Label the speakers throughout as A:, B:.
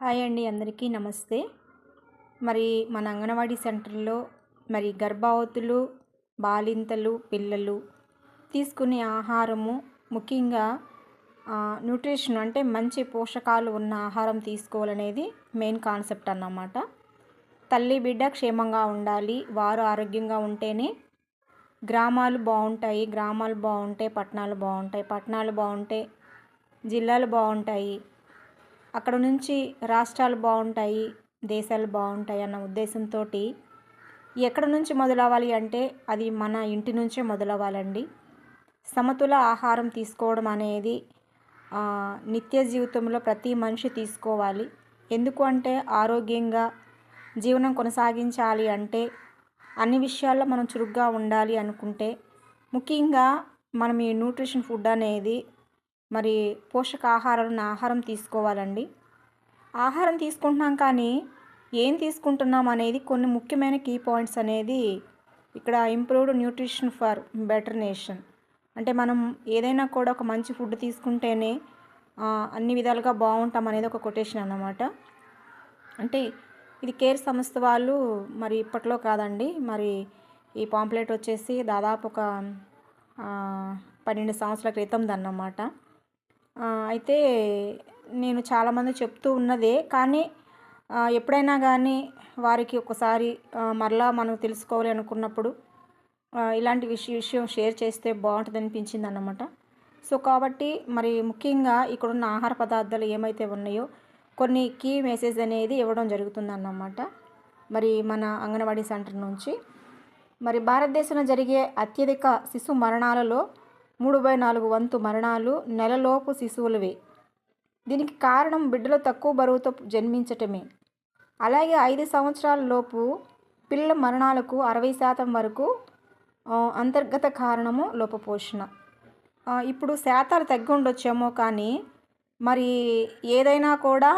A: Hi అండి అందరికీ నమస్తే. మరి మన అంగన్వాడీ సెంటర్లో మరి గర్భవతులు బాలింతలు పిల్లలు తీసుకునే ఆహారము ముఖ్యంగా న్యూట్రిషన్ అంటే మంచి పోషకాలు ఉన్న ఆహారం తీసుకోవాలనేది మెయిన్ కాన్సెప్ట్ అన్నమాట. తల్లి బిడ్డ క్షేమంగా ఉండాలి వారు ఆరోగ్యంగా ఉంటేనే గ్రామాలు బాగుంటాయి గ్రామాలు బాగుంటే పట్టణాలు బాగుంటాయి పట్టణాలు బాగుంటే జిల్లాలు బాగుంటాయి. అక్కడ నుంచి రాష్ట్రాలు బాగుంటాయి దేశాలు బాగుంటాయి అన్న ఉద్దేశంతో ఎక్కడ నుంచి మొదలవ్వాలి అంటే అది మన ఇంటి నుంచే మొదలవ్వాలండి. సమతుల ఆహారం తీసుకోవడం అనేది నిత్య జీవితంలో ప్రతి మనిషి తీసుకోవాలి. ఎందుకు అంటే ఆరోగ్యంగా జీవనం కొనసాగించాలి అంటే అన్ని విషయాల్లో మనం చురుగ్గా ఉండాలి అనుకుంటే ముఖ్యంగా మనం ఈ న్యూట్రిషన్ ఫుడ్ అనేది మరి పోషకాహారాలను ఆహారం తీసుకోవాలండి. ఆహారం తీసుకుంటున్నాం కానీ ఏం తీసుకుంటున్నాం అనేది కొన్ని ముఖ్యమైన కీ పాయింట్స్ అనేది ఇక్కడ improved nutrition for better nation అంటే మనం ఏదైనా కూడా ఒక మంచి ఫుడ్ తీసుకుంటేనే అన్ని విధాలుగా బాగుంటాం అనేది ఒక కొటేషన్ అన్నమాట. అంటే ఇది కేర్ సంస్థ వాళ్ళు మరి ఇప్పట్లో కాదండి. మరి ఈ పాంప్లెట్ వచ్చేసి దాదాపు ఒక పన్నెండు సంవత్సరాల క్రితం దన్నమాట. అయితే నేను చాలామంది చెప్తూ ఉన్నదే. కానీ ఎప్పుడైనా కానీ వారికి ఒకసారి మరలా మనం తెలుసుకోవాలి అనుకున్నప్పుడు ఇలాంటి విషయ విషయం షేర్ చేస్తే బాగుంటుంది అనిపించింది అన్నమాట. సో కాబట్టి మరి ముఖ్యంగా ఇక్కడున్న ఆహార పదార్థాలు ఏమైతే ఉన్నాయో కొన్ని కీ మెసేజ్ అనేది ఇవ్వడం జరుగుతుంది అన్నమాట. మరి మన అంగన్వాడీ సెంటర్ నుంచి. మరి భారతదేశంలో జరిగే అత్యధిక శిశు మరణాలలో మూడు బై నాలుగు వంతు మరణాలు నెలలోపు శిశువులవే. దీనికి కారణం బిడ్డలు తక్కువ బరువుతో జన్మించటమే. అలాగే ఐదు సంవత్సరాల లోపు పిల్లల మరణాలకు అరవై శాతం వరకు అంతర్గత కారణము లోపపోషణ. ఇప్పుడు శాతాలు తగ్గి ఉండొచ్చేమో కానీ మరి ఏదైనా కూడా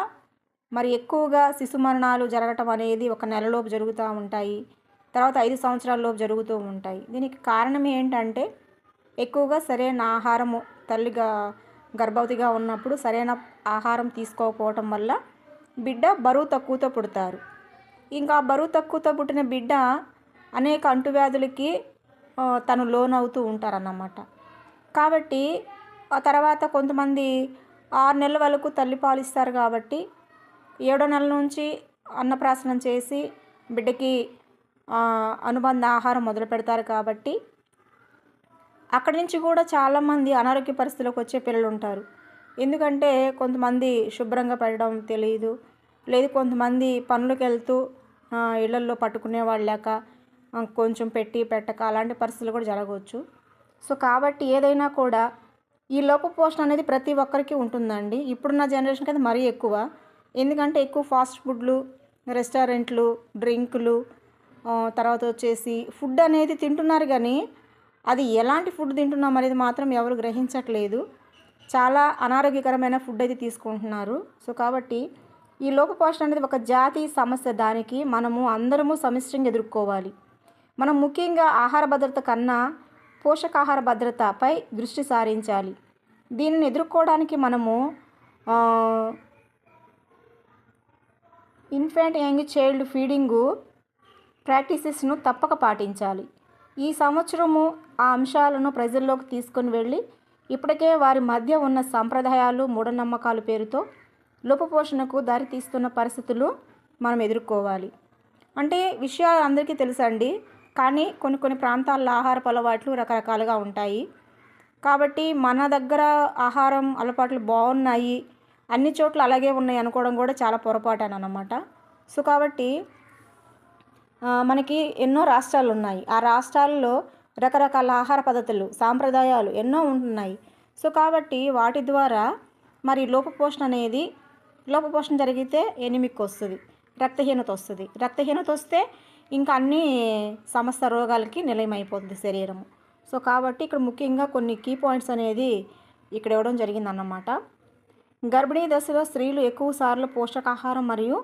A: మరి ఎక్కువగా శిశు మరణాలు జరగటం అనేది ఒక నెలలోపు జరుగుతూ ఉంటాయి. తర్వాత ఐదు సంవత్సరాల లోపు జరుగుతూ ఉంటాయి. దీనికి కారణం ఏంటంటే ఎక్కువగా సరైన ఆహారము తల్లిగా గర్భవతిగా ఉన్నప్పుడు సరైన ఆహారం తీసుకోకపోవటం వల్ల బిడ్డ బరువు తక్కువతో పుడతారు. ఇంకా బరువు తక్కువతో పుట్టిన బిడ్డ అనేక అంటువ్యాధులకి తను లోనవుతూ ఉంటారన్నమాట. కాబట్టి ఆ తర్వాత కొంతమంది ఆరు నెలల వరకు తల్లి పాలిస్తారు కాబట్టి ఏడో నెల నుంచి అన్నప్రాసనం చేసి బిడ్డకి అనుబంధ ఆహారం మొదలు పెడతారు కాబట్టి అక్కడి నుంచి కూడా చాలామంది అనారోగ్య పరిస్థితులకు వచ్చే పిల్లలు ఉంటారు. ఎందుకంటే కొంతమంది శుభ్రంగా పెట్టడం తెలియదు లేదు కొంతమంది పనులకు వెళ్తూ ఇళ్ళల్లో పట్టుకునే వాళ్ళు లేక కొంచెం పెట్టి పెట్టక అలాంటి పరిస్థితులు కూడా జరగవచ్చు. సో కాబట్టి ఏదైనా కూడా ఈ లోప పోషణ అనేది ప్రతి ఒక్కరికి ఉంటుందండి. ఇప్పుడున్న జనరేషన్కి అది మరీ ఎక్కువ. ఎందుకంటే ఎక్కువ ఫాస్ట్ ఫుడ్లు రెస్టారెంట్లు డ్రింకులు తర్వాత వచ్చేసి ఫుడ్ అనేది తింటున్నారు కానీ అది ఎలాంటి ఫుడ్ తింటున్నాం అనేది మాత్రం ఎవరు గ్రహించట్లేదు. చాలా అనారోగ్యకరమైన ఫుడ్ అయితే తీసుకుంటున్నారు. సో కాబట్టి ఈ లోపపోషణ అనేది ఒక జాతీయ సమస్య. దానికి మనము అందరము సమిష్టంగా ఎదుర్కోవాలి. మనం ముఖ్యంగా ఆహార భద్రత కన్నా పోషకాహార భద్రతపై దృష్టి సారించాలి. దీనిని ఎదుర్కోవడానికి మనము ఆ, ఇన్ఫాంట్ యంగ్ చైల్డ్ ఫీడింగు ప్రాక్టీసెస్ను తప్పక పాటించాలి. ఈ సంవత్సరము ఆ అంశాలను ప్రజల్లోకి తీసుకొని వెళ్ళి ఇప్పటికే వారి మధ్య ఉన్న సంప్రదాయాలు మూఢనమ్మకాల పేరుతో లోపపోషణకు దారితీస్తున్న పరిస్థితులు మనం ఎదుర్కోవాలి. అంటే విషయాలు అందరికీ తెలుసండి కానీ కొన్ని కొన్ని ప్రాంతాల్లో ఆహారపు అలవాట్లు రకరకాలుగా ఉంటాయి. కాబట్టి మన దగ్గర ఆహారం అలవాట్లు బాగున్నాయి అన్ని చోట్ల అలాగే ఉన్నాయి అనుకోవడం కూడా చాలా పొరపాటు అన్నమాట సో కాబట్టి మనకి ఎన్నో రాష్ట్రాలు ఉన్నాయి ఆ రాష్ట్రాల్లో రకరకాల ఆహార పద్ధతులు సాంప్రదాయాలు ఎన్నో ఉంటున్నాయి. సో కాబట్టి వాటి ద్వారా మరి లోపపోషణ అనేది లోపపోషణ జరిగితే ఎనిమిక్ వస్తుంది రక్తహీనత వస్తుంది. రక్తహీనత వస్తే ఇంకా అన్ని సమస్త రోగాలకి నిలయమైపోతుంది శరీరము. సో కాబట్టి ఇక్కడ ముఖ్యంగా కొన్ని కీ పాయింట్స్ అనేది ఇక్కడ ఇవ్వడం జరిగిందన్నమాట. గర్భిణీ దశలో స్త్రీలు ఎక్కువ సార్లు పోషకాహారం మరియు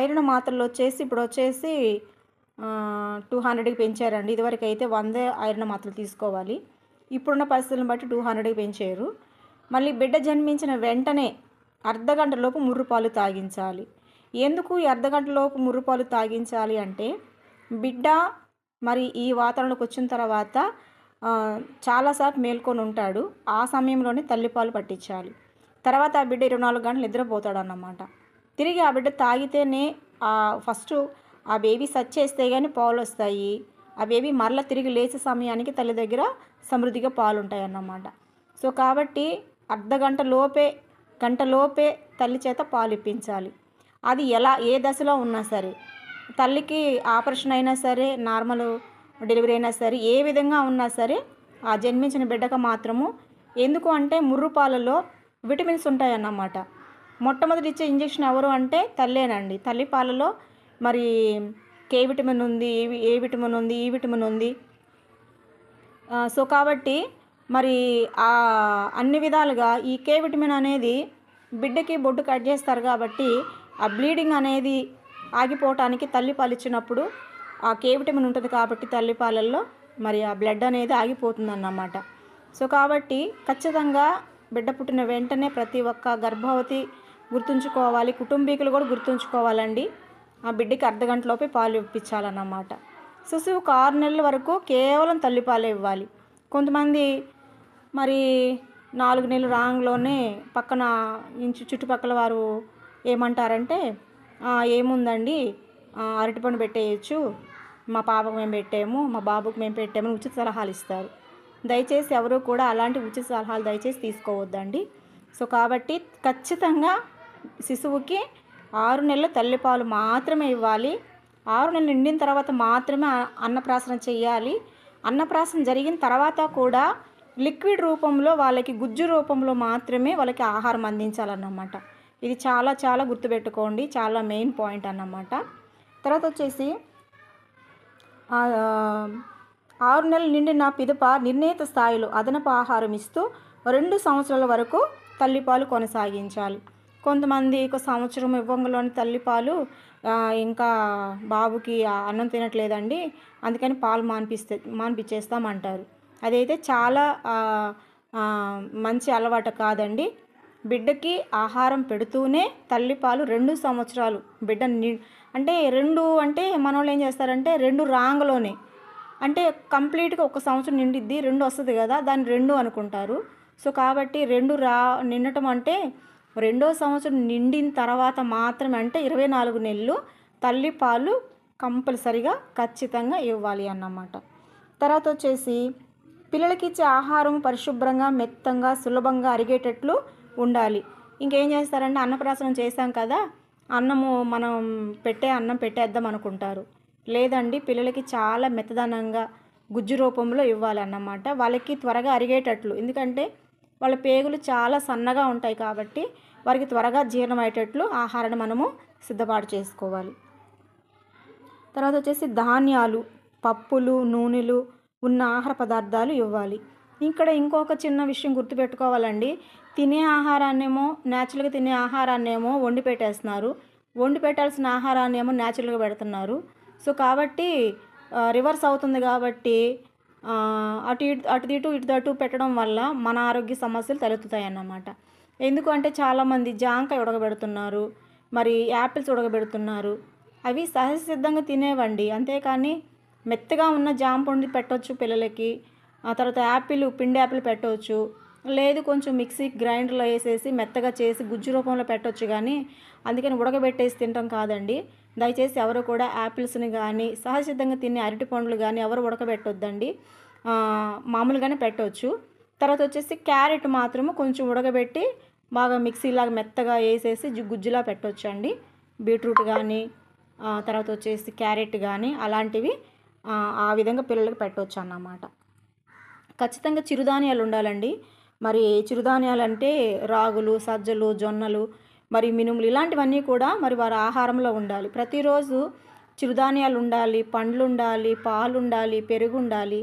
A: ఐరన్ మాత్రలు వచ్చేసి ఇప్పుడు వచ్చేసి టూ హండ్రెడ్కి పెంచారండి. ఇదివరకు అయితే వందే ఐరన్ మాత్రలు తీసుకోవాలి. ఇప్పుడున్న పరిస్థితులను బట్టి టూ హండ్రెడ్కి పెంచారు. మళ్ళీ బిడ్డ జన్మించిన వెంటనే అర్ధగంటలోపు ముర్రుపాలు తాగించాలి. ఎందుకు ఈ అర్ధగంటలోపు ముర్రుపాలు తాగించాలి అంటే బిడ్డ మరి ఈ వాతావరణంలోకి వచ్చిన తర్వాత ఆ, చాలాసేపు మేల్కొని ఉంటాడు. ఆ సమయంలోనే తల్లిపాలు పట్టించాలి. తర్వాత ఆ బిడ్డ ఇరవై నాలుగు గంటలు నిద్రపోతాడు అన్నమాట తిరిగి ఆ బిడ్డ తాగితేనే ఫస్ట్ ఆ బేబీ సచ్ చేస్తే కానీ పాలు వస్తాయి. ఆ బేబీ మరలా తిరిగి లేచే సమయానికి తల్లి దగ్గర సమృద్ధిగా పాలు ఉంటాయి అన్నమాట సో కాబట్టి అర్ధ గంట లోపే గంట లోపే తల్లి చేత పాలు ఇప్పించాలి. అది ఎలా ఏ దశలో ఉన్నా సరే. తల్లికి ఆపరేషన్ అయినా సరే నార్మల్ డెలివరీ అయినా సరే ఏ విధంగా ఉన్నా సరే ఆ జన్మించిన బిడ్డకు మాత్రము ఎందుకు అంటే ముర్రు పాలలో విటమిన్స్ ఉంటాయన్నమాట. మొట్టమొదటి ఇచ్చే ఇంజెక్షన్ ఎవరు అంటే తల్లేనండి. తల్లి పాలలో మరి కే విటమిన్ ఉంది ఏ ఏ విటమిన్ ఉంది ఈ విటమిన్ ఉంది. సో కాబట్టి మరి అన్ని విధాలుగా ఈ కే విటమిన్ అనేది బిడ్డకి బొడ్డు కట్ చేస్తారు కాబట్టి ఆ బ్లీడింగ్ అనేది ఆగిపోవటానికి తల్లిపాలు ఇచ్చినప్పుడు ఆ కే విటమిన్ ఉంటుంది కాబట్టి తల్లిపాలల్లో మరి ఆ బ్లడ్ అనేది ఆగిపోతుందన్నమాట. సో కాబట్టి ఖచ్చితంగా బిడ్డ పుట్టిన వెంటనే ప్రతి ఒక్క గర్భవతి గుర్తుంచుకోవాలి కుటుంబీకులు కూడా గుర్తుంచుకోవాలండి. ఆ బిడ్డకి అర్ధ గంటలోపే పాలు ఇప్పించాలన్నమాట. శిశువుకు ఆరు నెలల వరకు కేవలం తల్లిపాలే ఇవ్వాలి. కొంతమంది మరి నాలుగు నెలలు రాంగ్లోనే పక్కన ఇంచు చుట్టుపక్కల వారు ఏమంటారంటే ఏముందండి? అరటిపండు పెట్టేయచ్చు. మా పాపకు మేము పెట్టాము మా బాబుకు మేము పెట్టాము అని ఉచిత సలహాలు ఇస్తారు. దయచేసి ఎవరు కూడా అలాంటి ఉచిత సలహాలు దయచేసి తీసుకోవద్దండి. సో కాబట్టి ఖచ్చితంగా శిశువుకి ఆరు నెలల తల్లిపాలు మాత్రమే ఇవ్వాలి. ఆరు నెలలు నిండిన తర్వాత మాత్రమే అన్నప్రాసన చేయాలి. అన్నప్రాసన జరిగిన తర్వాత కూడా లిక్విడ్ రూపంలో వాళ్ళకి గుజ్జు రూపంలో మాత్రమే వాళ్ళకి ఆహారం అందించాలన్నమాట. ఇది చాలా చాలా గుర్తుపెట్టుకోండి. చాలా మెయిన్ పాయింట్ అన్నమాట. తర్వాత వచ్చేసి ఆరు నెలలు నిండిన పిదప నిర్ణీత స్థాయిలో అదనపు ఆహారం ఇస్తూ రెండు సంవత్సరాల వరకు తల్లిపాలు కొనసాగించాలి. కొంతమంది ఒక సంవత్సరం ఇవ్వంగలోని తల్లిపాలు ఇంకా బాబుకి అన్నం తినట్లేదండి. అందుకని పాలు మాన్పిస్తే మాన్పించేస్తామంటారు అదైతే చాలా మంచి అలవాటు కాదండి. బిడ్డకి ఆహారం పెడుతూనే తల్లిపాలు రెండు సంవత్సరాలు బిడ్డ ని అంటే రెండు అంటే మనోళ్ళు ఏం చేస్తారంటే రెండు రాంగ్లోనే అంటే కంప్లీట్గా ఒక సంవత్సరం నిండిద్ది రెండు వస్తుంది కదా దాన్ని రెండు అనుకుంటారు. సో కాబట్టి రెండు రా నిండటం అంటే రెండో సంవత్సరం నిండిన తర్వాత మాత్రమే అంటే ఇరవై నాలుగు నెలలు తల్లి పాలు కంపల్సరిగా ఖచ్చితంగా ఇవ్వాలి అన్నమాట. తర్వాత వచ్చేసి పిల్లలకి ఇచ్చే ఆహారం పరిశుభ్రంగా మెత్తంగా సులభంగా అరిగేటట్లు ఉండాలి. ఇంకేం చేస్తారంటే అన్నప్రాసనం చేశాం కదా అన్నము మనం పెట్టే అన్నం పెట్టేద్దాం అనుకుంటారు. లేదండి పిల్లలకి చాలా మెత్తదనంగా గుజ్జు రూపంలో ఇవ్వాలన్నమాట. వాళ్ళకి త్వరగా అరిగేటట్లు. ఎందుకంటే వాళ్ళ పేగులు చాలా సన్నగా ఉంటాయి కాబట్టి వారికి త్వరగా జీర్ణమయ్యేటట్లు ఆహారాన్ని మనము సిద్ధపాటు చేసుకోవాలి. తర్వాత వచ్చేసి ధాన్యాలు పప్పులు నూనెలు ఉన్న ఆహార పదార్థాలు ఇవ్వాలి. ఇక్కడ ఇంకొక చిన్న విషయం గుర్తుపెట్టుకోవాలండి. తినే ఆహారాన్నేమో న్యాచురల్గా తినే ఆహారాన్నేమో వండి పెట్టేస్తున్నారు. వండి పెట్టాల్సిన ఆహారాన్ని ఏమో న్యాచురల్గా పెడుతున్నారు. సో కాబట్టి రివర్స్ అవుతుంది కాబట్టి అటు ఇటు అటు ఇటు ఇటు అటు పెట్టడం వల్ల మన ఆరోగ్య సమస్యలు తలెత్తుతాయి అన్నమాట ఎందుకంటే చాలామంది జాంకాయ ఉడకబెడుతున్నారు మరి యాపిల్స్ ఉడకబెడుతున్నారు. అవి సహజ సిద్ధంగా తినేవండి. అంతేకాని మెత్తగా ఉన్న జామ పండు పెట్టవచ్చు పిల్లలకి ఆ తర్వాత యాపిల్ పిండి యాపిల్ పెట్టవచ్చు లేదు కొంచెం మిక్సీ గ్రైండర్లో వేసేసి మెత్తగా చేసి గుజ్జు రూపంలో పెట్టవచ్చు కానీ అందుకని ఉడకబెట్టేసి తినటం కాదండి. దయచేసి ఎవరు కూడా యాపిల్స్ని కానీ సహజసిద్ధంగా తినే అరటి పండ్లు కానీ ఎవరు ఉడకబెట్టొద్దండి. మామూలుగానే పెట్టవచ్చు తర్వాత వచ్చేసి క్యారెట్ మాత్రము కొంచెం ఉడకబెట్టి బాగా మిక్సీలాగా మెత్తగా వేసేసి గుజ్జులా పెట్టవచ్చు అండి బీట్రూట్ కానీ తర్వాత వచ్చేసి క్యారెట్ కానీ అలాంటివి ఆ, విధంగా పిల్లలకు పెట్టవచ్చు అన్నమాట ఖచ్చితంగా చిరుధాన్యాలు ఉండాలండి. మరి చిరుధాన్యాలంటే రాగులు సజ్జలు జొన్నలు మరి మినుములు ఇలాంటివన్నీ కూడా మరి వారి ఆహారంలో ఉండాలి. ప్రతిరోజు చిరుధాన్యాలు ఉండాలి పండ్లు ఉండాలి పాలు ఉండాలి పెరుగు ఉండాలి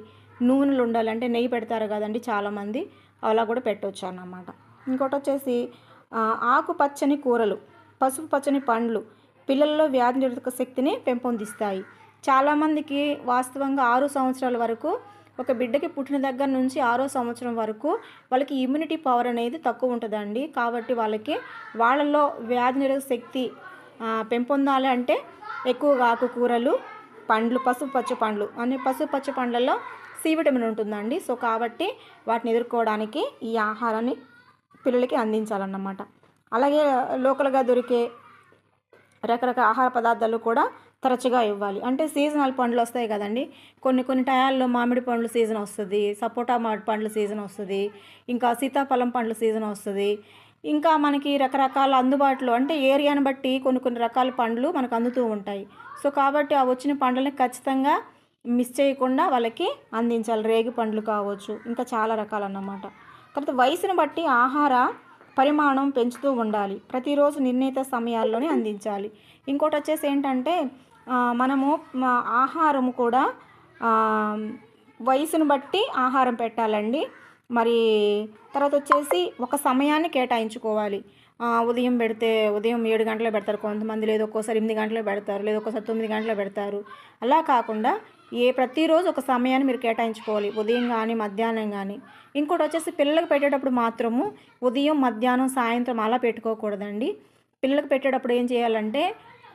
A: నూనెలు ఉండాలి అంటే నెయ్యి పెడతారు కదండి చాలామంది. అలా కూడా పెట్టవచ్చు అన్నమాట ఇంకోటి వచ్చేసి ఆకుపచ్చని కూరలు పసుపు పచ్చని పండ్లు పిల్లల్లో వ్యాధి నిరోధక శక్తిని పెంపొందిస్తాయి. చాలామందికి వాస్తవంగా ఆరు సంవత్సరాల వరకు ఒక బిడ్డకి పుట్టిన దగ్గర నుంచి ఆరో సంవత్సరం వరకు వాళ్ళకి ఇమ్యూనిటీ పవర్ అనేది తక్కువ ఉంటుందండి. కాబట్టి వాళ్ళకి వాళ్ళల్లో వ్యాధి నిరోధక శక్తి పెంపొందాలి అంటే ఎక్కువగా ఆకుకూరలు పండ్లు పసుపు పచ్చ పండ్లు అనే పసుపు పచ్చ పండ్లలో సి విటమిన్ ఉంటుందండి. సో కాబట్టి వాటిని ఎదుర్కోవడానికి ఈ ఆహారాన్ని పిల్లలకి అందించాలన్నమాట. అలాగే లోకల్గా దొరికే రకరకాల ఆహార పదార్థాలు కూడా తరచుగా ఇవ్వాలి. అంటే సీజనల్ పండ్లు వస్తాయి కదండి. కొన్ని కొన్ని టయాల్లో మామిడి పండ్లు సీజన్ వస్తుంది సపోటా మామిడి పండ్లు సీజన్ వస్తుంది ఇంకా సీతాఫలం పండ్లు సీజన్ వస్తుంది. ఇంకా మనకి రకరకాల అందుబాటులో అంటే ఏరియాని బట్టి కొన్ని కొన్ని రకాల పండ్లు మనకు అందుతూ ఉంటాయి. సో కాబట్టి ఆ వచ్చిన పండ్లని ఖచ్చితంగా మిస్ చేయకుండా వాళ్ళకి అందించాలి. రేగి పండ్లు కావచ్చు ఇంకా చాలా రకాలన్నమాట. తర్వాత వయసును బట్టి ఆహార పరిమాణం పెంచుతూ ఉండాలి. ప్రతిరోజు నిర్ణీత సమయాల్లోనే అందించాలి. ఇంకోటి వచ్చేసి ఏంటంటే మనము ఆహారం కూడా వయసును బట్టి ఆహారం పెట్టాలండి. మరి తర్వాత వచ్చేసి ఒక సమయాన్ని కేటాయించుకోవాలి. ఉదయం పెడితే ఉదయం ఏడు గంటలు పెడతారు. కొంతమంది లేదు ఒక్కోసారి ఎనిమిది గంటలు పెడతారు. లేదు ఒక్కోసారి తొమ్మిది గంటలు పెడతారు. అలా కాకుండా ఏ ప్రతిరోజు ఒక సమయాన్ని మీరు కేటాయించుకోవాలి. ఉదయం కానీ మధ్యాహ్నం కానీ ఇంకోటి వచ్చేసి పిల్లలకు పెట్టేటప్పుడు మాత్రము ఉదయం మధ్యాహ్నం సాయంత్రం అలా పెట్టుకోకూడదండి. పిల్లలకు పెట్టేటప్పుడు ఏం చేయాలంటే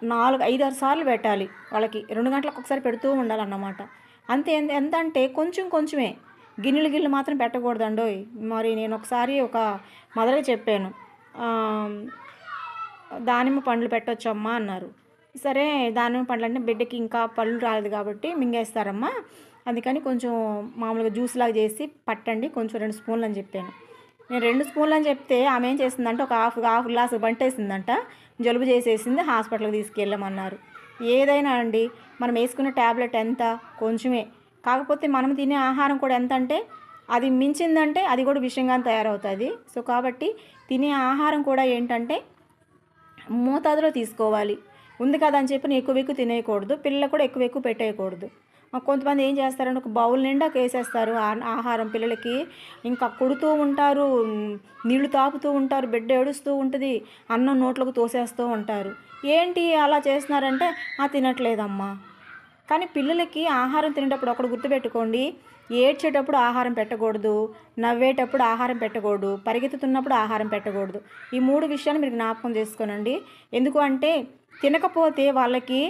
A: నాలుగు ఐదు ఆరు సార్లు పెట్టాలి వాళ్ళకి. రెండు గంటలకు ఒకసారి పెడుతూ ఉండాలన్నమాట. అంతే ఎంత అంటే కొంచెం కొంచెమే. గిన్నెలు గిన్నెలు మాత్రం పెట్టకూడదండోయ్. మరి నేను ఒకసారి ఒక మొదలుగా చెప్పాను. దానిమ్మ పండ్లు పెట్టొచ్చమ్మా అన్నారు. సరే దానిమ్మ పండ్లు అంటే బిడ్డకి ఇంకా పళ్ళు రాలేదు కాబట్టి మింగేస్తారమ్మా. అందుకని కొంచెం మామూలుగా జ్యూస్ లాగా చేసి పట్టండి కొంచెం రెండు స్పూన్లు అని చెప్పాను. నేను రెండు స్పూన్లు అని చెప్తే ఆమె ఏం చేసిందంటే ఒక హాఫ్ హాఫ్ గ్లాస్ బంటేసిందంట. జలుబు చేసేసింది హాస్పిటల్కి తీసుకెళ్ళమన్నారు. ఏదైనా అండి మనం వేసుకున్న ట్యాబ్లెట్ ఎంత? కొంచెమే. కాకపోతే మనం తినే ఆహారం కూడా ఎంత అంటే అది మించిందంటే అది కూడా విషయంగా తయారవుతుంది. సో కాబట్టి తినే ఆహారం కూడా ఏంటంటే మోతాదులో తీసుకోవాలి. ఉంది కదా అని చెప్పి ఎక్కువ ఎక్కువ తినేయకూడదు పిల్లలు కూడా ఎక్కువ ఎక్కువ పెట్టేయకూడదు. కొంతమంది ఏం చేస్తారంటే ఒక బౌల్ నిండా వేసేస్తారు ఆహారం పిల్లలకి. ఇంకా కొడుతూ ఉంటారు నీళ్ళు తాపుతూ ఉంటారు బిడ్డ ఏడుస్తూ ఉంటుంది అన్నం నోట్లకు తోసేస్తూ ఉంటారు. ఏంటి అలా చేస్తున్నారంటే ఆ తినట్లేదమ్మా. కానీ పిల్లలకి ఆహారం తినేటప్పుడు ఒకటి గుర్తుపెట్టుకోండి ఏడ్చేటప్పుడు ఆహారం పెట్టకూడదు నవ్వేటప్పుడు ఆహారం పెట్టకూడదు పరిగెత్తుతున్నప్పుడు ఆహారం పెట్టకూడదు. ఈ మూడు విషయాలు మీరు జ్ఞాపకం చేసుకోనండి. ఎందుకు అంటే తినకపోతే వాళ్ళకి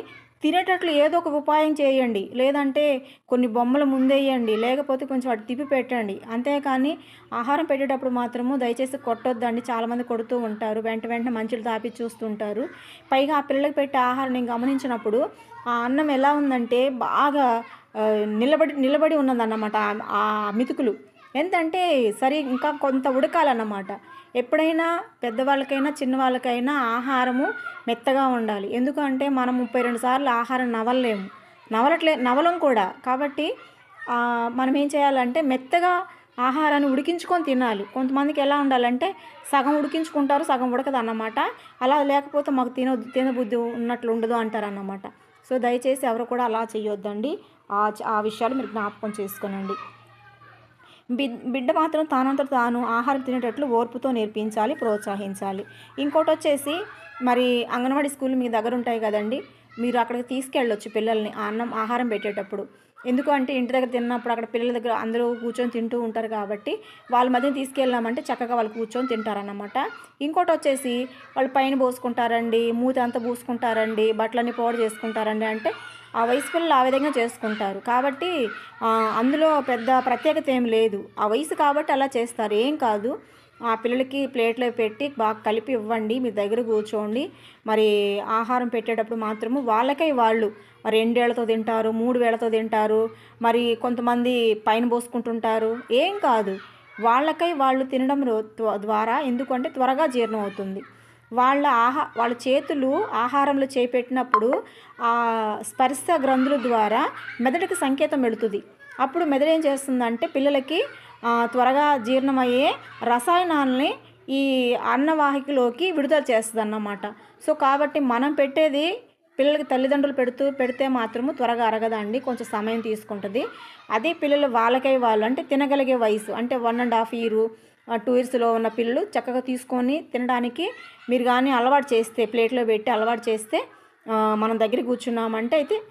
A: తినేటట్లు ఏదో ఒక ఉపాయం చేయండి. లేదంటే కొన్ని బొమ్మలు ముందేయండి. లేకపోతే కొంచెం అటు తిప్పి పెట్టండి. అంతేకాని ఆహారం పెట్టేటప్పుడు మాత్రము దయచేసి కొట్టొద్దండి. చాలామంది కొడుతూ ఉంటారు. వెంట వెంటనే మంచులు తాపి చూస్తుంటారు. పైగా ఆ పిల్లలకు పెట్టే ఆహారం నేను గమనించినప్పుడు ఆ అన్నం ఎలా ఉందంటే బాగా నిలబడి నిలబడి ఉన్నదన్నమాట. ఆ మితుకులు. ఎంతంటే సరి ఇంకా కొంత ఉడకాలన్నమాట. ఎప్పుడైనా పెద్దవాళ్ళకైనా చిన్నవాళ్ళకైనా ఆహారము మెత్తగా ఉండాలి. ఎందుకంటే మనం ముప్పై రెండు సార్లు ఆహారం నవలలేము నవలట్లే నవలం కూడా. కాబట్టి మనం ఏం చేయాలంటే మెత్తగా ఆహారాన్ని ఉడికించుకొని తినాలి. కొంతమందికి ఎలా ఉండాలంటే సగం ఉడికించుకుంటారు సగం ఉడకదు అన్నమాట అలా లేకపోతే మాకు తిన తినబుద్ధి ఉన్నట్లు ఉండదు అంటారు అన్నమాట సో దయచేసి ఎవరు కూడా అలా చేయొద్దండి ఆ విషయాలు మీరు జ్ఞాపకం చేసుకోనండి. బిడ్డ మాత్రం తానంతట తాను ఆహారం తినేటట్లు ఓర్పుతో నేర్పించాలి ప్రోత్సహించాలి. ఇంకోటి వచ్చేసి మరి అంగన్వాడీ స్కూల్ మీ దగ్గర ఉంటాయి కదండి. మీరు అక్కడికి తీసుకెళ్ళొచ్చు పిల్లల్ని అన్నం ఆహారం పెట్టేటప్పుడు. ఎందుకంటే ఇంటి దగ్గర తిన్నప్పుడు అక్కడ పిల్లల దగ్గర అందరూ కూర్చొని తింటూ ఉంటారు కాబట్టి వాళ్ళ మధ్య తీసుకెళ్ళామంటే చక్కగా వాళ్ళు కూర్చొని తింటారన్నమాట. ఇంకోటి వచ్చేసి వాళ్ళు పైన పోసుకుంటారండి మూత అంతా పూసుకుంటారండి బట్టలన్నీ పోడు చేసుకుంటారండి అంటే ఆ వయసు పిల్లలు ఆ విధంగా చేసుకుంటారు. కాబట్టి అందులో పెద్ద ప్రత్యేకత ఏం లేదు. ఆ వయసు కాబట్టి అలా చేస్తారు. ఏం కాదు. ఆ పిల్లలకి ప్లేట్లో పెట్టి బాగా కలిపి ఇవ్వండి. మీ దగ్గర కూర్చోండి. మరి ఆహారం పెట్టేటప్పుడు మాత్రము వాళ్ళకై వాళ్ళు. రెండేళ్ళతో తింటారు మూడు వేలతో తింటారు. మరి కొంతమంది పైన పోసుకుంటుంటారు. ఏం కాదు. వాళ్ళకై వాళ్ళు తినడం ద్వారా ఎందుకంటే త్వరగా జీర్ణం అవుతుంది. వాళ్ళ ఆహా వాళ్ళ చేతులు ఆహారంలో చేపెట్టినప్పుడు ఆ స్పర్శ గ్రంథుల ద్వారా మెదడుకి సంకేతం వెళుతుంది. అప్పుడు మెదడు ఏం చేస్తుందంటే పిల్లలకి త్వరగా జీర్ణమయ్యే రసాయనాలని ఈ అన్నవాహికలోకి విడుదల చేస్తుంది అన్నమాట సో కాబట్టి మనం పెట్టేది పిల్లలకి తల్లిదండ్రులు పెడుతూ పెడితే మాత్రము త్వరగా అరగదండి కొంచెం సమయం తీసుకుంటుంది. అదే పిల్లలు వాళ్ళకై వాళ్ళు అంటే తినగలిగే వయసు అంటే one and half year two ఇయర్స్లో ఉన్న పిల్లలు చక్కగా తీసుకొని తినడానికి మీరు కానీ అలవాటు చేస్తే ప్లేట్లో పెట్టి అలవాటు చేస్తే మనం దగ్గర కూర్చున్నామంటే అయితే